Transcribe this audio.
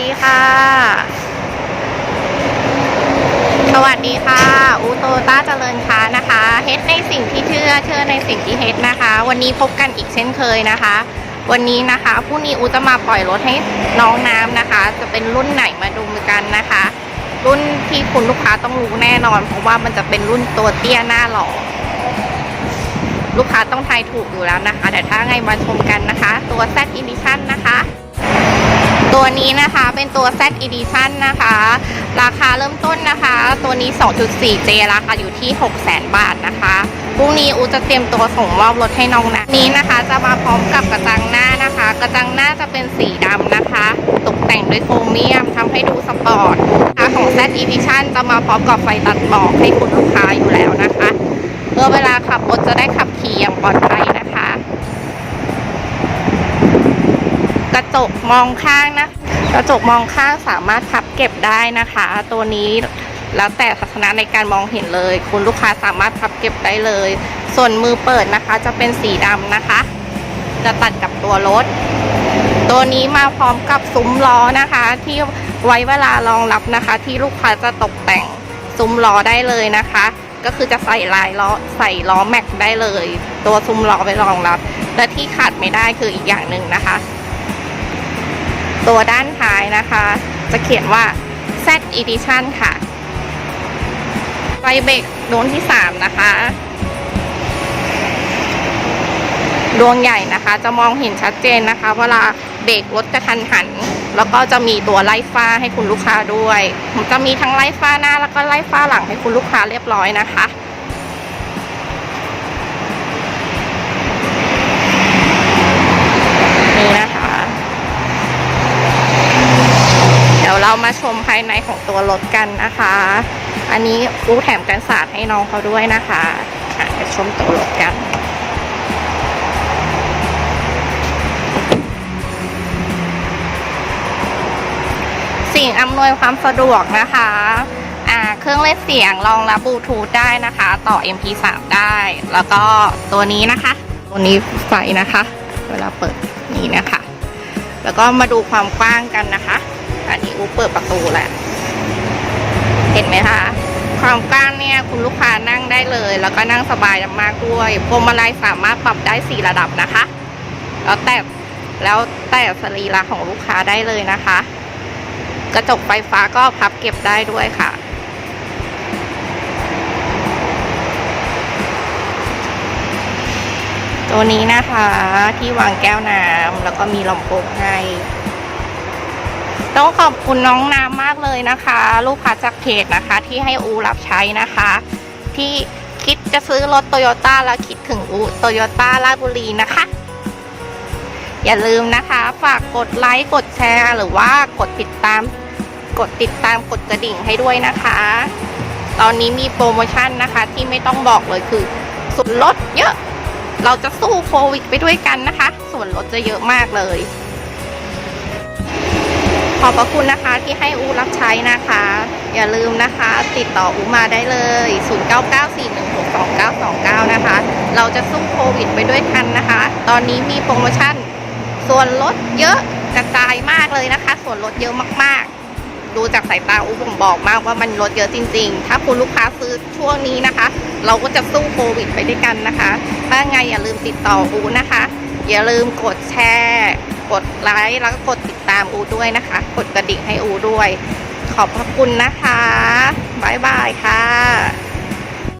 ดีค่ะ สวัสดีค่ะ อูโตต้าเจริญค้านะคะเฮ็ดในสิ่งที่เชื่อเชื่อในสิ่งที่เฮ็ดนะคะ วันนี้พบกันอีกเช่นเคยนะคะ วันนี้นะคะผู้นี้อูจะมาปล่อยรถให้น้องน้ำนะคะ จะเป็นรุ่นไหนมาดูกันนะคะ รุ่นที่คุณลูกค้าต้องรู้แน่นอน เพราะว่ามันจะเป็นรุ่นตัวเตี้ยหน้าหล่อลูกค้าต้องทายถูกอยู่แล้วนะคะ แต่ถ้าไงมาชมกันนะคะ ตัว Z Edition นะคะ ตัวนี้นะคะเป็นตัว Z Edition นะคะ ราคาเริ่มต้นนะคะ ตัวนี้ 2.4J ราคาอยู่ที่ 600,000 บาทนะคะพรุ่งนี้อูจะเตรียมตัวส่งมอบรถให้น้องนะนี้นะคะ จะมาพร้อมกับกระจังหน้านะคะ กระจังหน้าจะเป็นสีดำนะคะ ตกแต่งด้วยโครเมียมทำให้ดูสปอร์ตนะคะของ Z Edition จะมาพร้อมกับไฟตัดหมอกให้คุณลูกค้าอยู่แล้วนะคะ เพื่อเวลาขับรถจะได้ขับขี่อย่างปลอดภัยนะคะ กระ จกมองข้างนะ กระจกมองข้างสามารถพับเก็บได้นะคะ ตัวนี้แล้วแต่ทัศนะในการมองเห็นเลย คุณลูกค้าสามารถพับเก็บได้เลย ส่วนมือเปิดนะคะจะเป็นสีดำนะคะ จะตัดกับตัวรถ ตัวนี้มาพร้อมกับซุ้มล้อนะคะ ที่ไว้เวลารองรับนะคะ ที่ลูกค้าจะตกแต่งซุ้มล้อได้เลยนะคะ ก็คือจะใส่ลายล้อใส่ล้อแม็กได้เลย ตัวซุ้มล้อไว้รองรับ และที่ขาดไม่ได้คืออีกอย่างหนึ่งนะคะ ตัวด้านท้ายนะคะ จะเขียนว่า Z Edition ค่ะ ไฟเบรกดวงที่ 3 นะคะ ดวงใหญ่นะคะ จะมองเห็นชัดเจนนะคะ เวลาเบรกรถกระทันหัน แล้วก็จะมีตัวไล่ฟ้าให้คุณลูกค้าด้วย ผมจะมีทั้งไล่ฟ้าหน้าแล้วก็ไล่ฟ้าหลังให้คุณลูกค้าเรียบร้อยนะคะามาชมภายในของตัวรถกันนะคะ อันนี้กูแถมกันศาสตร์ให้น้องเขาด้วยนะคะอะไปชมตัวรถกันสิ่งอำนวยความสะดวกนะคะอ่าเครื่องเล่นเสียงรองรับบลูทูธได้นะคะ ต่อ MP3 ได้ แล้วก็ตัวนี้นะคะ ตัวนี้ไฟนะคะ เวลาเปิดนี่นะคะ แล้วก็มาดูความกว้างกันนะคะ อันนี้อูเปิดประตูแหละ เห็นไหมคะความกว้างเนี่ยคุณลูกค้านั่งได้เลย แล้วก็นั่งสบายมากด้วยพวงมาลัยสามารถปรับได้สี่ระดับนะคะ แล้วแต่แล้วแต่สรีระของลูกค้าได้เลยนะคะ กระจกไฟฟ้าก็พับเก็บได้ด้วยค่ะตัวนี้นะคะที่วางแก้วน้ำแล้วก็มีลำโพงให้ ต้องขอบคุณน้องน้ำมากเลยนะคะ ลูกค้าจากเพจนะคะ ที่ให้อูรับใช้นะคะ ที่คิดจะซื้อรถโตโยต้าแล้วคิดถึงอูโตโยต้าราชบุรีนะคะ อย่าลืมนะคะ ฝากกดไลค์กดแชร์ หรือว่ากดติดตาม กดติดตามกดกระดิ่งให้ด้วยนะคะ ตอนนี้มีโปรโมชั่นนะคะที่ไม่ต้องบอกเลยคือส่วนลดเยอะ เราจะสู้โควิดไปด้วยกันนะคะ ส่วนลดจะเยอะมากเลย ขอบพระคุณนะคะที่ให้อูรับใช้นะคะ อย่าลืมนะคะ ติดต่ออูมาได้เลย 0994162929 นะคะ เราจะสู้โควิดไปด้วยกันนะคะ ตอนนี้มีโปรโมชั่น ส่วนลดเยอะกระจายมากเลยนะคะ ส่วนลดเยอะมากๆ ดูจากสายตาอูผมบอกมากว่ามันลดเยอะจริง ๆ ถ้าคุณลูกค้าซื้อช่วงนี้นะคะ เราก็จะสู้โควิดไปด้วยกันนะคะ ถ้าไงอย่าลืมติดต่ออูนะคะ อย่าลืมกดแชร์ กดไลค์แล้วก็กดติดตามอูด้วยนะคะ กดกระดิ่งให้อูด้วย ขอบพระคุณนะคะ บ๊ายบายค่ะ